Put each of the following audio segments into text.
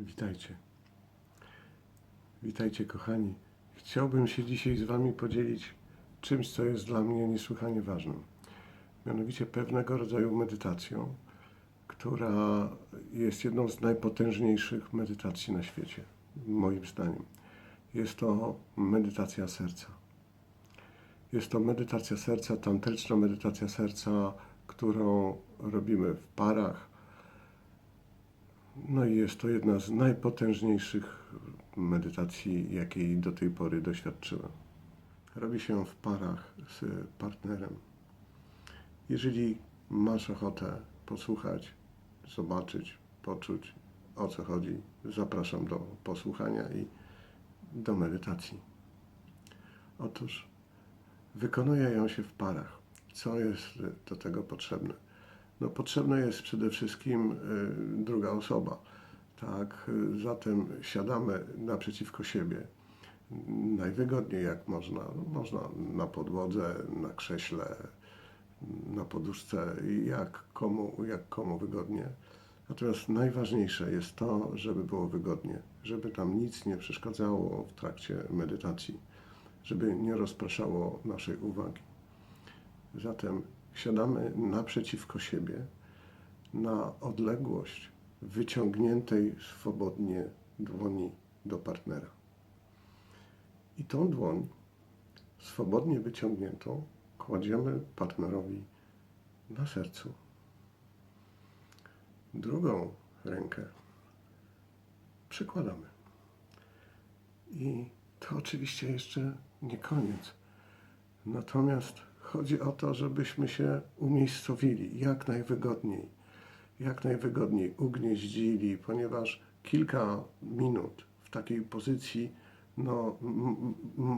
Witajcie. Witajcie, kochani. Chciałbym się dzisiaj z Wami podzielić czymś, co jest dla mnie niesłychanie ważnym. Mianowicie pewnego rodzaju medytacją, która jest jedną z najpotężniejszych medytacji na świecie, moim zdaniem. Jest to medytacja serca. Jest to medytacja serca, tantryczna medytacja serca, którą robimy w parach, no i jest to jedna z najpotężniejszych medytacji, jakiej do tej pory doświadczyłem. Robi się w parach z partnerem. Jeżeli masz ochotę posłuchać, zobaczyć, poczuć o co chodzi, zapraszam do posłuchania i do medytacji. Otóż wykonuje ją się w parach. Co jest do tego potrzebne? No, potrzebna jest przede wszystkim y, druga osoba. Tak, y, zatem siadamy naprzeciwko siebie. Najwygodniej jak można. Można na podłodze, na krześle, na poduszce, jak komu, jak komu wygodnie. Natomiast najważniejsze jest to, żeby było wygodnie, żeby tam nic nie przeszkadzało w trakcie medytacji, żeby nie rozpraszało naszej uwagi. Zatem siadamy naprzeciwko siebie na odległość wyciągniętej swobodnie dłoni do partnera. I tą dłoń, swobodnie wyciągniętą, kładziemy partnerowi na sercu. Drugą rękę przykładamy. I to oczywiście jeszcze nie koniec. Natomiast chodzi o to, żebyśmy się umiejscowili jak najwygodniej, jak najwygodniej ugnieździli, ponieważ kilka minut w takiej pozycji no,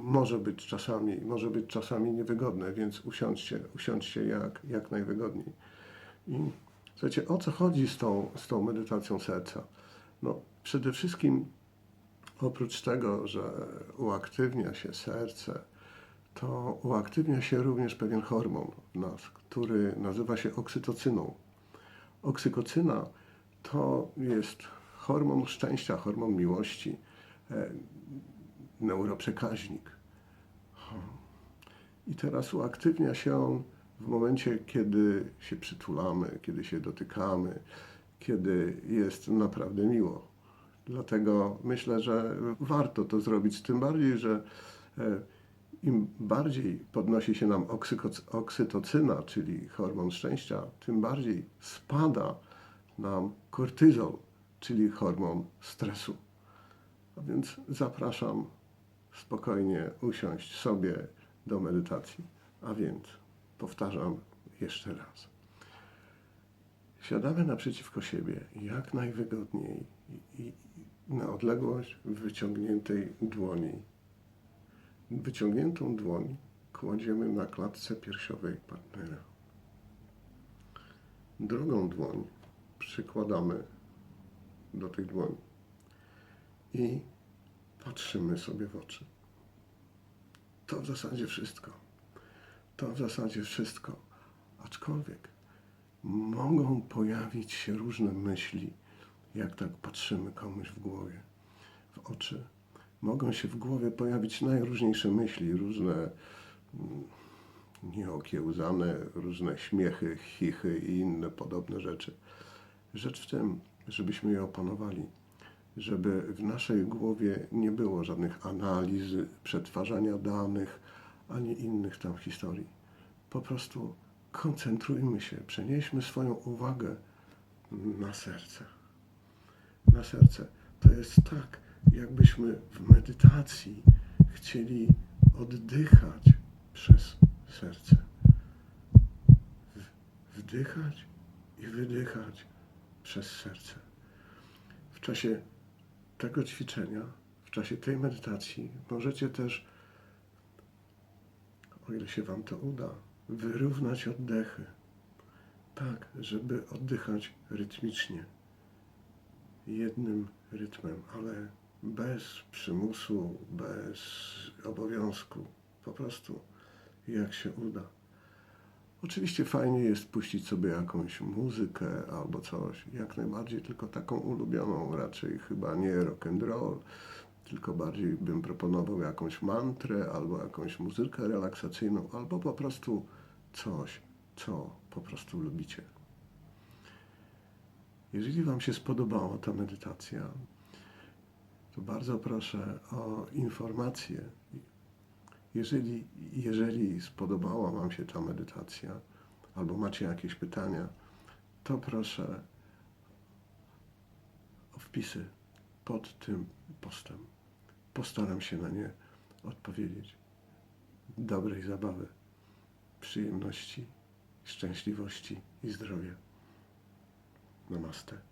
może być czasami, może być czasami niewygodne, więc usiądźcie, usiądźcie jak, jak najwygodniej. I słuchajcie, o co chodzi z tą, z tą medytacją serca? No, przede wszystkim oprócz tego, że uaktywnia się serce, to uaktywnia się również pewien hormon w nas, który nazywa się oksytocyną. Oksytocyna to jest hormon szczęścia, hormon miłości, e, neuroprzekaźnik. I teraz uaktywnia się on w momencie, kiedy się przytulamy, kiedy się dotykamy, kiedy jest naprawdę miło. Dlatego myślę, że warto to zrobić, tym bardziej, że e, im bardziej podnosi się nam oksytocyna, czyli hormon szczęścia, tym bardziej spada nam kortyzol, czyli hormon stresu. A więc zapraszam spokojnie usiąść sobie do medytacji. A więc powtarzam jeszcze raz. Siadamy naprzeciwko siebie jak najwygodniej i na odległość wyciągniętej dłoni Wyciągniętą dłoń kładziemy na klatce piersiowej partnera. Drugą dłoń przykładamy do tej dłoni i patrzymy sobie w oczy. To w zasadzie wszystko. To w zasadzie wszystko. Aczkolwiek mogą pojawić się różne myśli, jak tak patrzymy komuś w głowie, w oczy mogą się w głowie pojawić najróżniejsze myśli, różne mm, nieokiełzane, różne śmiechy, chichy i inne podobne rzeczy. Rzecz w tym, żebyśmy je opanowali, żeby w naszej głowie nie było żadnych analiz, przetwarzania danych, ani innych tam historii. Po prostu koncentrujmy się, przenieśmy swoją uwagę na serce. Na serce. To jest tak, jakbyśmy w medytacji chcieli oddychać przez serce. Wdychać i wydychać przez serce. W czasie tego ćwiczenia, w czasie tej medytacji, możecie też, o ile się Wam to uda, wyrównać oddechy. Tak, żeby oddychać rytmicznie, jednym rytmem, ale bez przymusu, bez obowiązku, po prostu jak się uda. Oczywiście fajnie jest puścić sobie jakąś muzykę albo coś, jak najbardziej, tylko taką ulubioną, raczej chyba nie rock and roll, tylko bardziej bym proponował jakąś mantrę albo jakąś muzykę relaksacyjną, albo po prostu coś, co po prostu lubicie. Jeżeli Wam się spodobała ta medytacja, to bardzo proszę o informacje. Jeżeli, jeżeli spodobała Wam się ta medytacja, albo macie jakieś pytania, to proszę o wpisy pod tym postem. Postaram się na nie odpowiedzieć. Dobrej zabawy, przyjemności, szczęśliwości i zdrowia. Namaste.